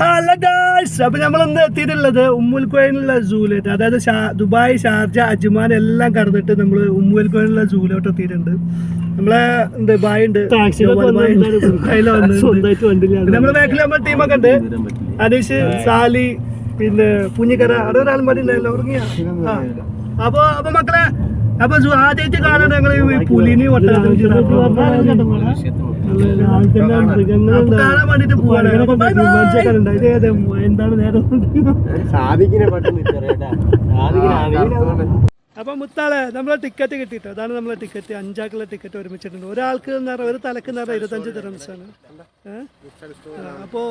Hello guys അപ്പൊ നമ്മളിന്ന് എത്തിയിട്ടുള്ളത് ഉമ്മുൽ സൂലേറ്റ്. അതായത് ഷാ- ദുബായ് ഷാർജ അജ്മാൻ എല്ലാം കടന്നിട്ട് നമ്മൾ ഉമ്മുൽ കോയിനുള്ള സൂലോട്ട് എത്തിയിട്ടുണ്ട്. നമ്മളെ എന്ത് ബായ് ഉണ്ട്. നമ്മുടെ ബാക്കിൽ നമ്മുടെ ടീമൊക്കെ ഉണ്ട്. അനീഷ് സാലി പിന്നെ പുഞ്ഞിക്കര അവിടെ ഒരാൾ മതി ഉണ്ടായല്ലോ. ഉറങ്ങിയ? അപ്പൊ അപ്പൊ മക്കളെ അപ്പൊ സു- ആദ്യമായിട്ട് കാണാൻ ഞങ്ങൾ പുലിനി പോവാണ് അപ്പൊ മുത്താളെ നമ്മളെ ടിക്കറ്റ് കിട്ടിട്ടോ? അതാണ് നമ്മളെ ടിക്കറ്റ് അഞ്ചാക്കുള്ള ടിക്കറ്റ് ഒരുമിച്ചിട്ടുണ്ട്. ഒരാൾക്ക് എന്ന് പറഞ്ഞാൽ ഒരു തലക്ക് എന്ന് പറഞ്ഞാൽ ഇരുപത്തഞ്ച്? ആ, അപ്പോ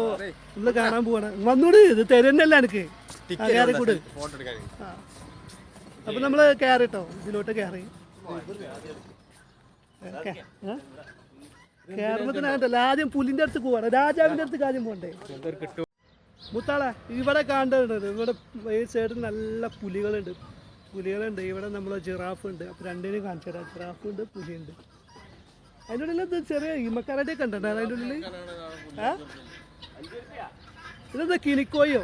നമ്മൾ കാണാൻ പോവാണ്. വന്നൂട് ഇത് തരുന്നല്ല എനിക്ക് കൂട്. അപ്പൊ നമ്മൾ കയറിട്ടോ ഇതിലോട്ട് കയറി കേരളത്തിനായിട്ടല്ല ആദ്യം പുലിന്റെ അടുത്ത് പോവാണ്. രാജാവിന്റെ അടുത്ത് കാര്യം പോണ്ടേ മുത്താളെ ഇവിടെ കാണേണ്ടത് ഇവിടെ ഈ സൈഡിൽ നല്ല പുലികളുണ്ട്. പുലികളുണ്ട്. ഇവിടെ നമ്മൾ ജിറാഫ് ഉണ്ട്. അപ്പൊ രണ്ടിനും കാണിച്ചു തരാം. ജിറാഫ് ഉണ്ട് പുലിയുണ്ട്. അതിന്റെ ഉള്ളിൽ ഇത് ചെറിയ ഈമക്കാരായിട്ട് ഒക്കെ ഉണ്ടോ അതിന്റെ ഉള്ളിൽ ആ? ഇതെന്താ കിനിക്കോയോ?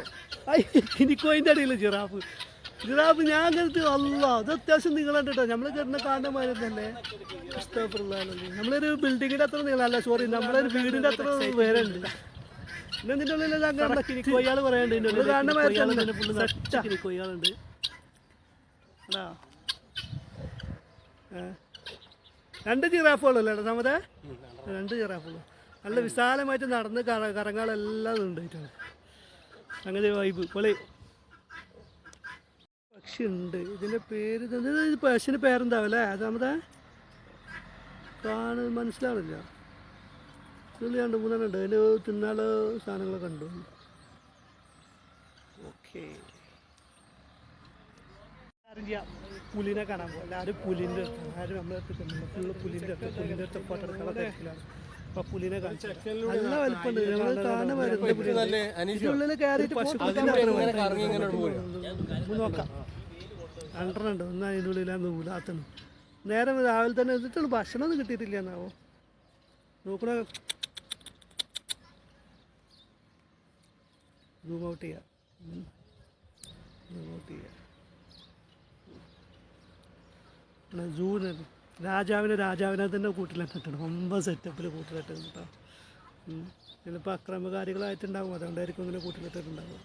ഐ കിനിക്കോയിന്റെ അടിയിൽ ജിറാഫ് ജിറാഫ് ഞാൻ കരുതി അല്ല അത് അത്യാവശ്യം നീളം കേട്ടോ നമ്മൾ കിട്ടുന്ന കാണുന്ന മാതിരി തന്നെ ഇഷ്ടപ്പെടുള്ളതാണ് നമ്മളൊരു ബിൽഡിങ്ങിന്റെ അത്ര നിങ്ങളല്ല സോറി നമ്മളൊരു വീടിന്റെ അത്ര ഉണ്ട് പിന്നെ നിന്റെ ഉള്ളിൽ ഞാൻ കാണുന്ന കിനിക്കോയാൾ പറയാണ്ട് കാണുന്ന മാതിരി തന്നെ സെറ്റാ. കിനിക്കോയാളുണ്ട് രണ്ട് ജിറാഫുകളല്ലേ നമ്മുടെ രണ്ട് ജിറാഫുകൾ നല്ല വിശാലമായിട്ട് നടന്ന് കറ കറങ്ങാളെല്ലാം ഉണ്ട് ഇതിന്. അങ്ങനെ വൈബ് പൊളി. പക്ഷി ഉണ്ട് ഇതിന്റെ പേര് ഇത് ഇത് പേരെന്താവും അല്ലേ? പേരെന്താവല്ലേ അത് നമ്മുടെ കാണുന്നത് മനസ്സിലാവില്ല ഇതിൽ രണ്ട് മൂന്നെണ്ണം ഉണ്ട്. അതിന് തിന്നാൾ സാധനങ്ങളൊക്കെ ഉണ്ട് ഓക്കെ. പുലിനെ കാണാൻ പോകും എല്ലാവരും പുലിന്റെ അടുത്ത് ആരും നമ്മളെ അടുത്ത് ഫുള്ള് പുലിന്റെ അടുത്ത് പുലിന്റെ അടുത്ത് ഫോട്ടോ എടുക്കാനുള്ള തിരക്കിലാണ്. അപ്പം പുലിനെ കാണിച്ചു. നല്ല വലുപ്പമുണ്ട്. കാണാൻ വരുന്നത് ഉള്ളിൽ കയറിയിട്ട് പശു നോക്കാം ഒന്നാ ഒന്ന് അതിന്റെ ഉള്ളിലാണ് ഊലാത്തണം നേരം രാവിലെ തന്നെ എന്നിട്ടുള്ള ഭക്ഷണമൊന്നും കിട്ടിയിട്ടില്ല എന്നാവോ നോക്കണ? ഔട്ട് ചെയ്യാം. സൂം ഔട്ട് രാജാവിനെ രാജാവിനെ തന്നെ കൂട്ടിലിട്ടിട്ടുണ്ട് ഒമ്പത് സെറ്റപ്പിൽ കൂട്ടിലിട്ടുണ്ട് കേട്ടോ ചിലപ്പോൾ അക്രമകാരികളായിട്ടുണ്ടാകും അതുകൊണ്ടായിരിക്കും ഇങ്ങനെ കൂട്ടിലിട്ടിട്ടുണ്ടാകും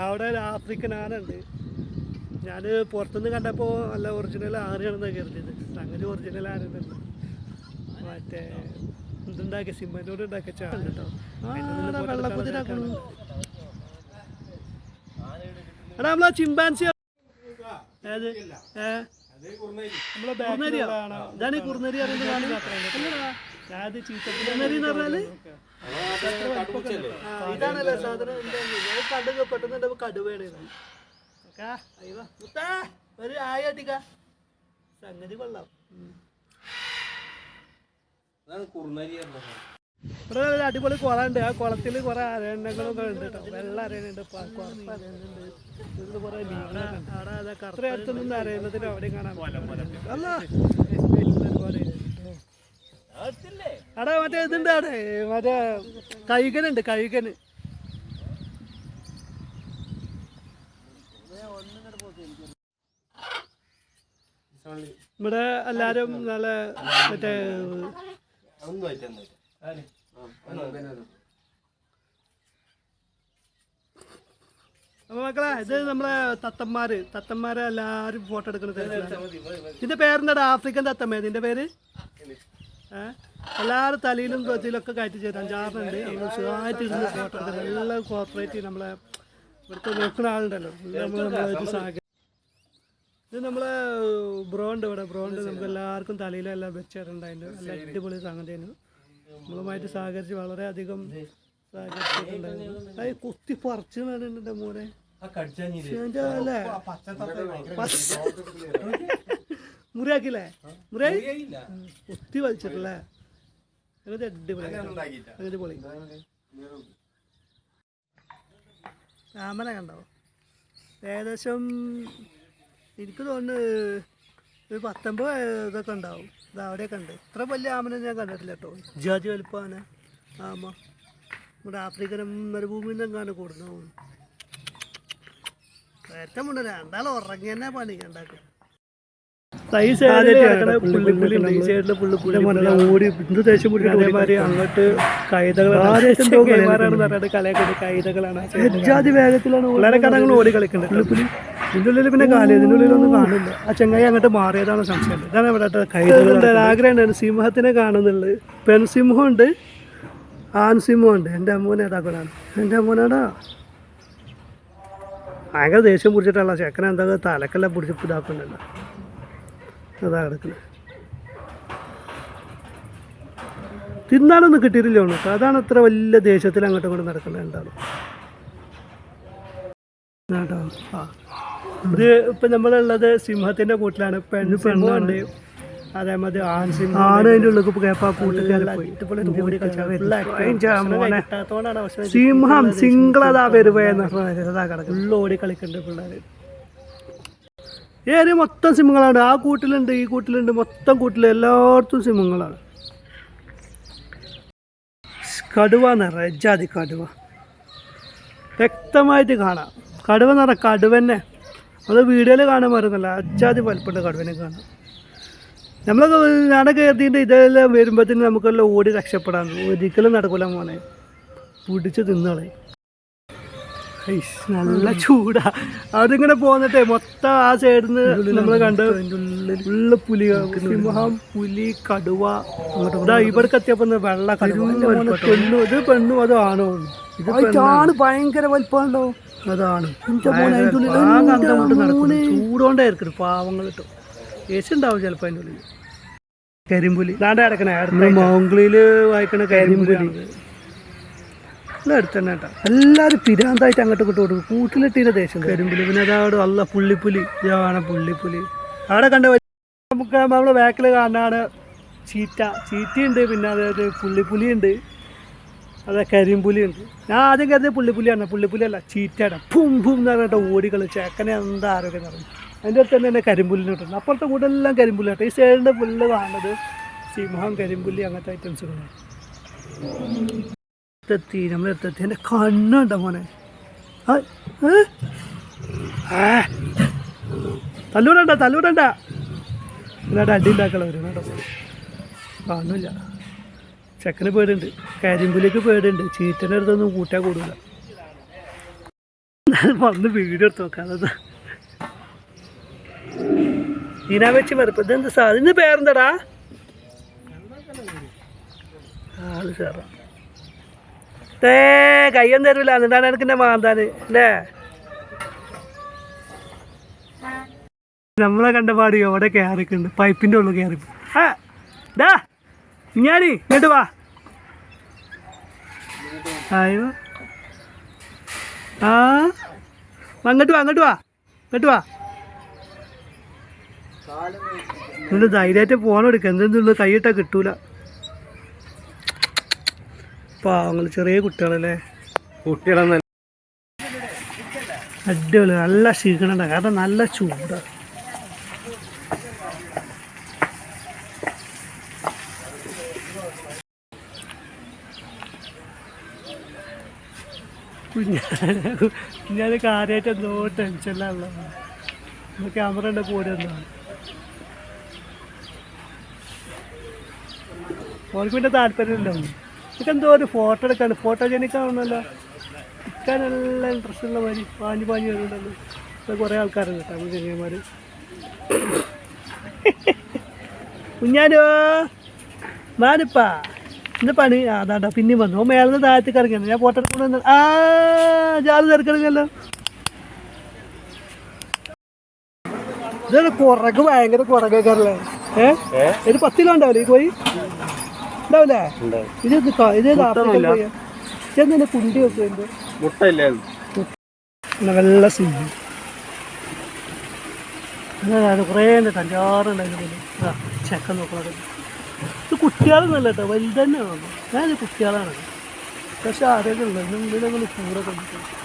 അവിടെ ഒരു ആഫ്രിക്കൻ ആനുണ്ട് ഞാൻ പുറത്തുനിന്ന് കണ്ടപ്പോൾ നല്ല ഒറിജിനൽ ആനയാണെന്നാണ് കരുതിയത്. സംഗതി ഒറിജിനൽ ആനയുണ്ട് മറ്റേ ഇതുണ്ടാക്കിയ സിമ്മനോട് ഉണ്ടാക്കിയ ചാണ് കേട്ടോ. വെള്ളക്കുതിരാക്കണു എടാ നമ്മളാ ചിമ്പാൻസി ഏത്? ഏ? നമ്മളെ കുറുനരിയാണോ ഇതാണ് ഈ കുറുനരി അറിയുന്നത് കുറുനരി എന്ന് പറഞ്ഞാൽ ഇതാണല്ലോ സാധനം. കടുക പെട്ടെന്ന് എന്റെ അയ്യോ, മുത്തേ, ഒരു ആയ സംഗതി കൊള്ളാം. ഇവിടെ ഒരു അടിപൊളി കുളം ഉണ്ട് ആ കുളത്തിൽ കുറെ അരയണ്ണങ്ങളൊക്കെ ഉണ്ട് കേട്ടോ വെള്ള അരയനുണ്ട് പ- കറുപ്പ് അരയനുണ്ട് ഇതിൽ കുറെ മീനുകളുണ്ട് അവിടെ അതാ കറുത്ത അടുത്തൊന്നും അരയുന്നതിന് അവിടെയും കാണാൻ അല്ല ഒരുപാട് അവിടെ മറ്റേ ഇതുണ്ട് അവിടെ. മറ്റേ കഴുകനുണ്ട് കഴുകന്. ഇവിടെ എല്ലാരും നല്ല മറ്റേ അപ്പൊ മക്കളെ ഇത് നമ്മളെ തത്തന്മാര്. തത്തന്മാരെ എല്ലാരും ഫോട്ടോ എടുക്കുന്ന ഇതിന്റെ പേരെന്താടാ? ആഫ്രിക്കൻ തത്തമ്മ ഇതിന്റെ പേര്? എല്ലാരും തലയിലും ഒക്കെ കയറ്റി ചേരും അഞ്ചാറിനുണ്ട് നമ്മൾ സുഖമായിട്ട് ഫോട്ടോ എടുക്കുന്നത് എല്ലാം കോർപ്പറേറ്റ് നമ്മളെ ഇവിടുത്തെ നോക്കുന്ന ആളുണ്ടല്ലോ. നമ്മൾ ഇത് നമ്മളെ ബ്രോണ്ട് ഇവിടെ. ബ്രോ ഉണ്ട്. നമുക്ക് എല്ലാവർക്കും തലയിലെല്ലാം വെച്ചിട്ടുണ്ട് അതിന്റെ നല്ല അടിപൊളി സംഗതിയാണ്. നമ്മളുമായിട്ട് സഹകരിച്ച് വളരെയധികം സഹകരിച്ചിട്ടുണ്ടായിരുന്നു. അത് കുത്തി പറിച്ചു നടന്നിട്ടുണ്ട് മോനെ. അല്ലേ? മുറിയാക്കില്ലേ മുറിയായി? കുത്തി വലിച്ചിട്ടല്ലേ? അങ്ങനത്തെ അടിപൊളി. അങ്ങനെ പൊളി താമര കണ്ടോ? ഏകദേശം എനിക്ക് തോന്നുന്നു ഒരു പത്തൊമ്പത് ഇതൊക്കെ ഉണ്ടാവും. ഇത് അവിടെയൊക്കെ ഉണ്ട്. ഇത്ര വലിയ ആമനെ ഞാൻ കണ്ടിട്ടില്ല കേട്ടോ. ജാതി വലിപ്പം ആന ആമ. നമ്മുടെ ആഫ്രിക്കൻ മരുഭൂമിയിൽ നിന്നെങ്ങാനും കൂടുന്നു ഏറ്റവും മുന്നേ രണ്ടാളും ഉറങ്ങി തന്നെ പണി ഉണ്ടാക്കും ഓടി എന്ത് ദേഷ്യം അതേമാതിരി അങ്ങോട്ട് കൈതകളാണ് ഓടി ഉള്ളിൽ പിന്നെ കാലം ഉള്ളിലൊന്നും കാണില്ല ആ ചെങ്ങായി അങ്ങോട്ട് മാറിയതാണ് സംശയം. ഇതാണ് ഇവിടെ കൈതകളുടെ ആഗ്രഹം ഉണ്ടായിരുന്നു? സിംഹത്തിനെ കാണുന്നുള്ളത് പെൺസിംഹം ഉണ്ട് ആൺസിംഹം ഉണ്ട് എന്റെ അമ്മൂനെ ഏതാക്കളാണ് എന്റെ അമ്മൂനാടാ. ഭയങ്കര ദേഷ്യം പിടിച്ചിട്ടുള്ള ചെക്കനെന്താ തലക്കെല്ലാം പിടിച്ച് ഇതാക്കുന്നുണ്ടല്ലോ അതാ കിടക്കുന്നത് തിന്നാനൊന്നും കിട്ടിയിട്ടില്ല കേട്ടോ. അതാണ് അത്ര വലിയ ദേശത്തിൽ അങ്ങോട്ടും ഇങ്ങോട്ടും നടക്കുന്നത് എന്താണ്? കേട്ടോ. ആ. ഇത് ഇപ്പം നമ്മളുള്ളത് സിംഹത്തിന്റെ കൂട്ടിലാണ്. പെണ്ണ് പെണ്ണുണ്ട് അതേമാതിരി ആൺ സിംഹം ആണ് അതിന്റെ ഉള്ളിൽ കേപ്പാ കൂട്ടുകാരി സിംഹം സിംഗിൾ അതാ വരുമ്പോഴെന്ന് അതാ കിടക്കുന്നത് ഓടി കളിക്കുന്നുണ്ട് പിള്ളേർ ഏരിയ മൊത്തം സിംഹങ്ങളാണ് ആ കൂട്ടിലുണ്ട് ഈ കൂട്ടിലുണ്ട് മൊത്തം കൂട്ടിൽ എല്ലായിടത്തും സിംഹങ്ങളാണ് കടുവ നിറ ജാതി കടുവ. വ്യക്തമായിട്ട് കാണാം. കടുവ നിറ കടുവന്നെ അത് വീഡിയോയിൽ കാണാൻ പറയുന്നില്ല അജാതി വലിപ്പമുണ്ട് കടുവനെ കാണാം. നമ്മളൊക്കെ ഞാനൊക്കെ കയറിയിട്ട് ഇതെല്ലാം വരുമ്പോഴത്തേന് നമുക്കെല്ലാം ഓടി രക്ഷപ്പെടാൻ ഒരിക്കലും നടക്കില്ല മോനെ. പിടിച്ച് തിന്നോളെ. ഹൈസ്, നല്ല ചൂടാ. അതിങ്ങനെ പോന്നിട്ടേ മൊത്തം ആ സൈഡിൽ നിന്ന് നമ്മൾ കണ്ട് ഉള്ള പുലി സിംഹം പുലി കടുവ. ഇതാ ഇവിടേക്ക് എത്തിയപ്പോ വെള്ള കടുവ. പെണ്ണു ഇത് പെണ്ണും അത് ആണോ? ഇത് ആണ് ഭയങ്കര വലിപ്പമുണ്ടോ? അതാണ്. ചൂടോണ്ടായിരിക്കും പാവങ്ങൾ കിട്ടും. ഏശ് ഉണ്ടാവും ചിലപ്പോ അതിന്റെ ഉള്ളിൽ. കരിമ്പുലി. ദാണ്ട കിടക്കണേ മൗംഗ്ലിയിൽ വായിക്കണ കരിമ്പുലി. അടുത്ത് തന്നെ കേട്ടോ. എല്ലാവരും പിരാന്തായിട്ട് അങ്ങോട്ട് കൊടുക്കും കൂട്ടിലിട്ടീന്റെ ദേശം കരിമ്പുലി പിന്നെ അതവിടെ അല്ല പുള്ളിപ്പുലി. ഇതാണ് പുള്ളിപ്പുലി. അവിടെ കണ്ട നമുക്ക് നമ്മളെ ബാക്കിൽ കാണാണ് ചീറ്റ. ചീറ്റയുണ്ട് പിന്നെ അതായത് പുള്ളിപ്പുലിയുണ്ട്. അതെ കരിമ്പുലിയുണ്ട്. ഞാൻ ആദ്യം കരുതിയ പുള്ളിപ്പുലിയാണ്. പുള്ളിപ്പുലിയല്ല ചീറ്റയാണ് ഫും ഫും എന്ന് പറഞ്ഞിട്ട് ഓടിക്കളി ചേക്കനെ എന്താ ആരോഗ്യം എന്ന് പറഞ്ഞു അതിന്റെ അടുത്ത് തന്നെ എന്നെ കരിമ്പുലിനോട്ടുണ്ട് കിട്ടുന്നു അപ്പുറത്തെ കൂടെല്ലാം കരിമ്പുലി ഈ സൈഡിന്റെ പുല്ല് കാണുന്നത് സിംഹം കരിമ്പുല്ലി അങ്ങനത്തെ ഐറ്റംസുകളാണ് എത്തി നമ്മൾ എത്തി എന്റെ കണ്ണുണ്ടോ മോനെ? തല്ലൂരണ്ട തല്ലൂരണ്ട എന്നിട്ട് അടി ഉണ്ടാക്കള വരും കേട്ടോ ചെക്കന് പേടുണ്ട് കരിമ്പിലേക്ക് പേടുണ്ട് ചീറ്റന്റെ അടുത്തൊന്നും കൂട്ടാൻ കൂടില്ല വന്ന് വീഡിയോ എടുത്ത് നോക്കാം ഇതിനാ വെച്ച് വരപ്പ് ഇതെന്ത് സാധനം പേരെന്താടാ? ആൾ സാറാ തേ കയ്യൊന്നും തരൂല. എന്നിട്ടാണ് എനിക്ക് എന്നെ മാന്താന്. അല്ലേ നമ്മളെ കണ്ട പാടി എവിടെ കയറിക്കുണ്ട് പൈപ്പിന്റെ ഉള്ളു കയറി ഡാ ഞാനീ ഇങ്ങോട്ട് വാ. ആയോ? ആ അങ്ങോട്ട് വാ അങ്ങോട്ട് വാ ഇങ്ങോട്ട് വാ. എന്നിട്ട് ധൈര്യമായിട്ട് ഫോൺ എടുക്കുക എന്തെങ്കിലും കൈയിട്ടാ കിട്ടൂല. പാവങ്ങൾ ചെറിയ കുട്ടികളല്ലേ? കുട്ടികളെന്നല്ല അടിപൊളി നല്ല ക്ഷീണണ്ട. കാരണം നല്ല ചൂടാ. ഞാൻ കാര്യമായിട്ട് എന്തോ ടെൻഷനിലുള്ള ക്യാമറ ഉണ്ട് കൂടെ ഒന്നാണ് ഓർക്ക് പിന്നെ താല്പര്യമില്ല ഇതൊക്കെ എന്തോ ഒരു ഫോട്ടോ എടുക്കാണ്. ഫോട്ടോ ആവുന്നല്ലോ എടുക്കാൻ നല്ല ഇൻട്രസ്റ്റ് ഉള്ള മാതിരി പാഞ്ഞു പാഞ്ഞു വരുന്നുണ്ടല്ലോ. ഇത് കുറേ ആൾക്കാരുണ്ട് തമിഴ് ചെറിയന്മാർ കുഞ്ഞാനോ മാനിപ്പാ എന്താ പണി. അതാണ്ടാ പിന്നെ വന്നു. ഓ നിന്ന് താഴത്തേക്ക് ഇറങ്ങിയാണ്. ഞാൻ ഫോട്ടോ എടുക്കണം ആ ജാതി തിരക്കിറങ്ങല്ലോ ഇതാണ് കുറക്ക് ഭയങ്കര കുറക്കേക്കാരല്ലേ ഏഹ് ഒരു പത്ത് കിലോ ഉണ്ടാവില്ലേ ഈ കോഴി ഉണ്ടാവില്ലേ? ഇത് ഇത് കുണ്ടി വെക്കുന്നുണ്ട് വെള്ള സിഞ്ചി അത് കുറേ ഉണ്ട് ചെക്കൻ നോക്കണത് ഇത് കുട്ടികളൊന്നല്ല കേട്ടോ. വലുത് തന്നെയാണ് ഞാനിത് കുട്ടികളാണ്. പക്ഷെ ഇതിലങ്ങനെ കൂടെ കണ്ടിട്ടുണ്ട്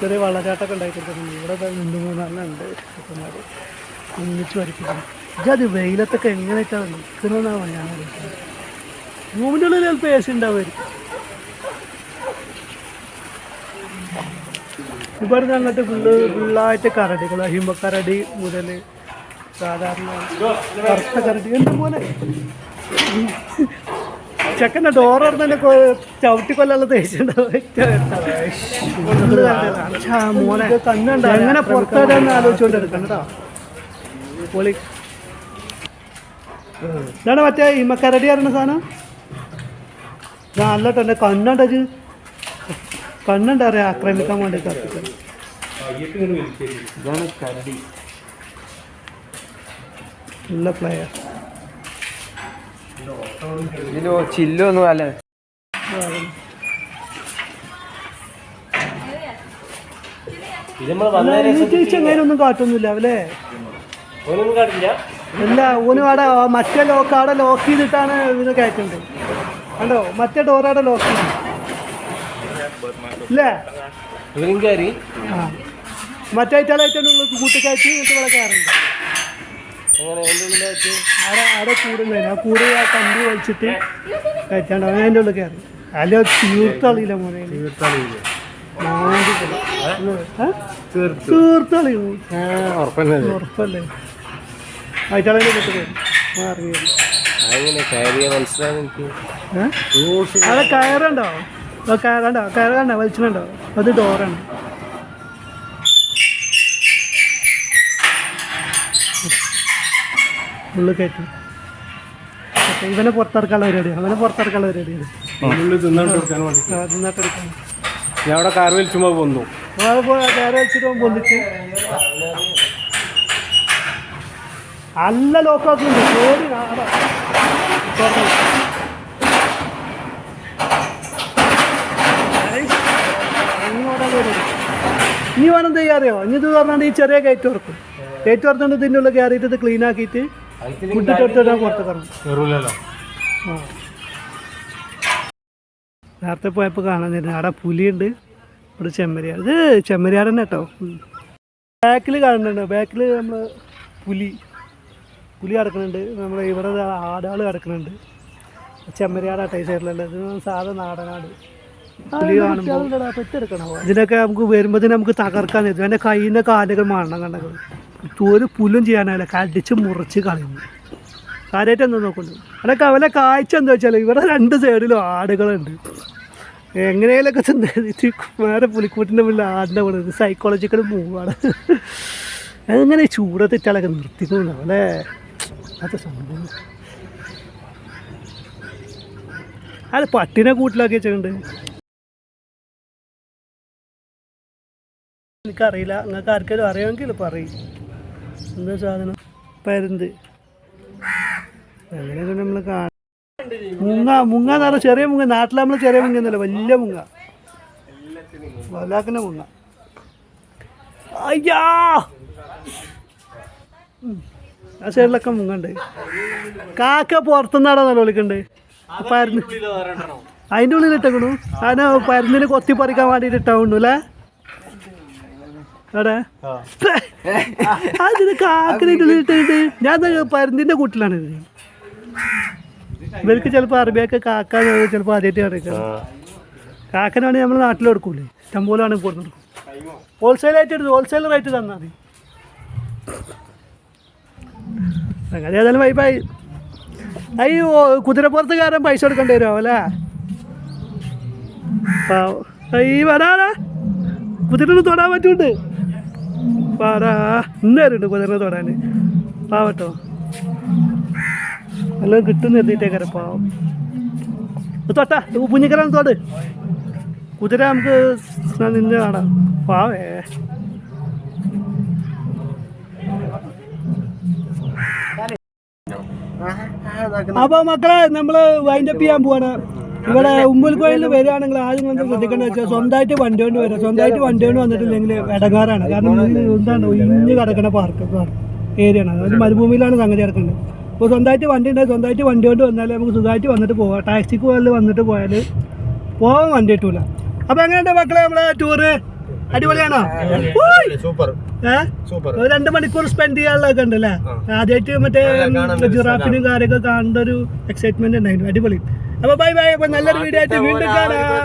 ചെറിയ വെള്ളച്ചാട്ടമൊക്കെ ഉണ്ടായിട്ടുണ്ട് ഇവിടെ ദാ രണ്ട് മൂന്നെണ്ണം ഉണ്ട്. ചെക്കന്മാർ ഒന്നിച്ച് വരയ്ക്കുന്നു. ഇതത് വെയിലത്തൊക്കെ എങ്ങനെയൊക്കെ നിൽക്കണമെന്നാണ് ഞാൻ ആലോചിക്കുന്നത് റൂമിന്റെ ഉള്ളിൽ ചിലപ്പോൾ എ സി ഉണ്ടാവുമായിരിക്കും. ഇവിടെ അങ്ങോട്ട് ഫുള്ള് ഫുള്ളായിട്ട് കരടികൾ ഹിമക്കരടി മുതൽ സാധാരണ കറുത്ത കരടി എന്തുപോലെ ചെക്കന്റെ ഡോർ പറഞ്ഞാൽ ചവിട്ടി കൊല്ലുള്ള മോനെ. കണ്ണുണ്ട് എങ്ങനെ പുറത്തിടാന്ന് ആലോചിച്ചുകൊണ്ട് പൊളി. ഇതാണ് മറ്റേ ഇമ്മക്കരടി പറയുന്ന സാധനം? നല്ല തന്നെ കണ്ണുണ്ടത് കണ്ണുണ്ട് അറിയാം ആക്രമിക്കാൻ വേണ്ടി കത്തിക്കാൻ ഇതാണ് കരടി നല്ല പ്ലെയർ ചില്ലൊന്നും അല്ലേ? ചെങ്ങാനൊന്നും കാട്ടൊന്നുമില്ല അല്ലേ? ഒന്നും കാട്ടില്ല. അല്ല ഊനും അവിടെ മറ്റേ ലോക്ക് അവിടെ ലോക്ക് ചെയ്തിട്ടാണ് ഇതിന് കയറ്റുന്നത്. കണ്ടോ? മറ്റേ ഡോർ അവിടെ ലോക്ക് ചെയ്തു. ഇല്ലേ? കയറി ആ. മറ്റേ ഐറ്റാളായിട്ടാണ് കൂട്ടിക്കയറ്റി എന്നിട്ട് ഇവിടെ കയറുന്നത് അവിടെ അവിടെ ആ കൂട് ആ കമ്പി വലിച്ചിട്ട് കയറ്റാണ്ട് അവൻ അതിന്റെ ഉള്ളിൽ കയറി. അല്ല തീർത്തളിയില്ല മോനെ? തീർത്തളിയില്ല തീർത്തളിയോ ഉറപ്പല്ലേ? ഉറപ്പല്ലേ? ആയിട്ടാളെ കിട്ടി കയറി അങ്ങനെ കയറിയ മനസ്സിലാവും എനിക്ക്? ഏഹ് അവിടെ കയറുണ്ടോ? കയറണ്ടോ കയറണ്ടോ വലിച്ചിട്ടുണ്ടോ അത് ഡോറാണ്. ഉള്ളിൽ കയറ്റി. ഇവനെ പുറത്തിറക്കാനുള്ള പരിപാടിയാണ് അവനെ പുറത്തിറക്കാനുള്ള പരിപാടിയാണ് തിന്നിട്ടെടുക്കാൻ ഞാൻ അവിടെ കാർ വലിച്ചുമ്പോൾ പോന്നു കയറി വെച്ചിട്ട് അവൻ പൊന്തിച്ച്. നല്ല ലോക്കാക്കുന്നുണ്ട് ജോലി. ഇനി വേണം എന്ത് ഇനി ഇത് പറഞ്ഞാൽ ഈ ചെറിയ കയറ്റ് തുറക്കും. കയറ്റ് തുറന്നിട്ട് ഇതിന്റെ ഉള്ളിൽ കയറിയിട്ട് ഇത് ക്ലീൻ ആക്കിയിട്ട് മുട്ടിട്ട് കൊടുത്തിട്ട് പുറത്ത് കറങ്ങും കയറൂലല്ലോ നേരത്തെ പോയപ്പോൾ കാണാൻ അവിടെ പുലിയുണ്ട്. ഇവിടെ ചെമ്മരിയാട്. ഇത് ചെമ്മരിയാട് തന്നെ കേട്ടോ. ബാക്കിൽ കാണുന്നുണ്ട്. ബാക്കിൽ നമ്മൾ പുലി. പുലി കിടക്കുന്നുണ്ട്. നമ്മുടെ ഇവിടെ ആടാൾ കിടക്കുന്നുണ്ട്. ചെമ്മരിയാടാട്ടെ ഈ സൈഡിലുള്ളത് ഇത് സാധാ നാടനാട്. പുലി കാണുമ്പോൾ ഇതിനൊക്കെ നമുക്ക് വരുമ്പോൾ നമുക്ക് തകർക്കാൻ പറ്റും. എന്റെ കയ്യിന്റെ കാലുകൾ മണ്ണം കണ്ടത്. ഒരു പുല്ലും ചെയ്യാനല്ല കടിച്ച് മുറിച്ച് കളയുന്നു. കാര്യമായിട്ട് എന്താ നോക്കുന്നു അതൊക്കെ അവലെ കാഴ്ച എന്താ വെച്ചാൽ ഇവിടെ രണ്ട് സൈഡിലും ആടുകളുണ്ട്. എങ്ങനെയൊക്കെ ചെന്നിട്ട് വേറെ പുലിക്കൂട്ടിന്റെ മുന്നിൽ ആടിന്റെ പോലെ സൈക്കോളജിക്കൽ മൂവാണ് എങ്ങനെ ചൂടത്തിട്ടാളൊക്കെ നിർത്തിക്കുന്നുണ്ടാവും അല്ലേ? അത് അത് പട്ടിനെ കൂട്ടിലാക്കി വെച്ചിട്ടുണ്ട് എനിക്കറിയില്ല. നിങ്ങൾക്ക് ആർക്കെങ്കിലും അറിയാമെങ്കിൽ പറയും. എന്താ സാധനം? പരുന്ത്? അങ്ങനെയൊക്കെ നമ്മൾ കാണാം മുങ്ങ മുങ്ങ എന്ന് പറഞ്ഞാൽ ചെറിയ മുങ്ങ. നാട്ടിൽ നമ്മൾ ചെറിയ മുങ്ങ എന്നല്ല വലിയ മുങ്ങ. വലാക്കിന്റെ മുങ്ങ. അയ്യാ. ആ സൈഡിലൊക്കെ മുങ്ങണ്ട് കാക്ക പുറത്തുനിന്നാടാ നല്ല വിളിക്കുന്നുണ്ട് പരുന്ന് അതിന്റെ ഉള്ളിൽ ഇട്ടേക്കണു. അതിനെ പരുന്നിന് കൊത്തി പറിക്കാൻ വേണ്ടിയിട്ട് ഇട്ടാവുണ്ടു അല്ലേ? എവിടെ? അതിന് കാക്കിന്റെ ഉള്ളിൽ ഇട്ടിട്ട് ഞാൻ പരുന്നിന്റെ കൂട്ടിലാണ് ഇത്. ഇവർക്ക് ചിലപ്പോൾ അറബിയൊക്കെ കാക്ക ചിലപ്പോൾ ആദ്യമായിട്ട് അറിയിക്കാം കാക്കനാണ് നമ്മൾ നാട്ടിൽ കൊടുക്കൂലേ? ഇഷ്ടംപോലെ ആണ് കൊടുക്കും. ഹോൾസെയിലായിട്ട് എടുത്തു ഹോൾസെയിൽ റേറ്റ് തന്നാൽ മതി. അങ്ങനെ ഏതായാലും വൈബായി അയ്യോ കുതിരപ്പുറത്തുകാരൻ പൈസ കൊടുക്കേണ്ടി വരുമോ അല്ലേ ഈ വരാടാ കുതിരനെ തൊടാൻ പറ്റുന്നുണ്ട്. പാടാ ഇന്നേരുണ്ട് കുതിരനെ തൊടാൻ. പാവട്ടോ നല്ല കിട്ടുന്ന എത്തിയിട്ടേക്കാരെ പാവം. തൊട്ടാ കുഞ്ഞിക്കരാൻ തോട്. കുതിര നമുക്ക് നിന്നെ കാണാം. പാവേ. അപ്പൊ മക്കളെ നമ്മൾ വൈൻഡപ്പ് ചെയ്യാൻ പോവാണ്. ഇവിടെ ഉമ്മൽക്കോയിൽ വരികയാണെങ്കിൽ ആദ്യം വന്ന് ശ്രദ്ധിക്കേണ്ടത് വെച്ചാൽ സ്വന്തമായിട്ട് വണ്ടി കൊണ്ട് വരാം. സ്വന്തമായിട്ട് വണ്ടി കൊണ്ട് വന്നിട്ടില്ലെങ്കിൽ ഇടങ്ങാറാണ് കാരണം എന്താണ് ഇഞ്ഞ് കിടക്കണ പാർക്ക് ഏരിയ ആണ്. അതായത് മരുഭൂമിയിലാണ് സംഗതി കിടക്കുന്നത് അപ്പോൾ സ്വന്തമായിട്ട് വണ്ടി ഉണ്ടായി സ്വന്തമായിട്ട് വണ്ടി കൊണ്ട് വന്നാൽ നമുക്ക് സുഖമായിട്ട് വന്നിട്ട് പോവാം. ടാക്സിക്ക് പോലെ വന്നിട്ട് പോയാൽ പോകാൻ വണ്ടി കിട്ടൂല. അപ്പോൾ എങ്ങനെയുണ്ട് മക്കളെ നമ്മളെ ടൂറ് അടിപൊളിയാണോ? സൂപ്പർ. സൂപ്പർ. രണ്ട് മണിക്കൂർ സ്പെൻഡ് ചെയ്യാനുള്ളതൊക്കെ ഉണ്ടല്ലേ ആദ്യമായിട്ട് മറ്റേ ജിറാഫിനും കാര്യമൊക്കെ കാണേണ്ട ഒരു എക്സൈറ്റ്മെന്റ് ഉണ്ടായിരുന്നു. അടിപൊളി. അപ്പൊ ബൈ ബൈ അപ്പൊ നല്ലൊരു വീഡിയോ ആയിട്ട് വീണ്ടും കാണാം.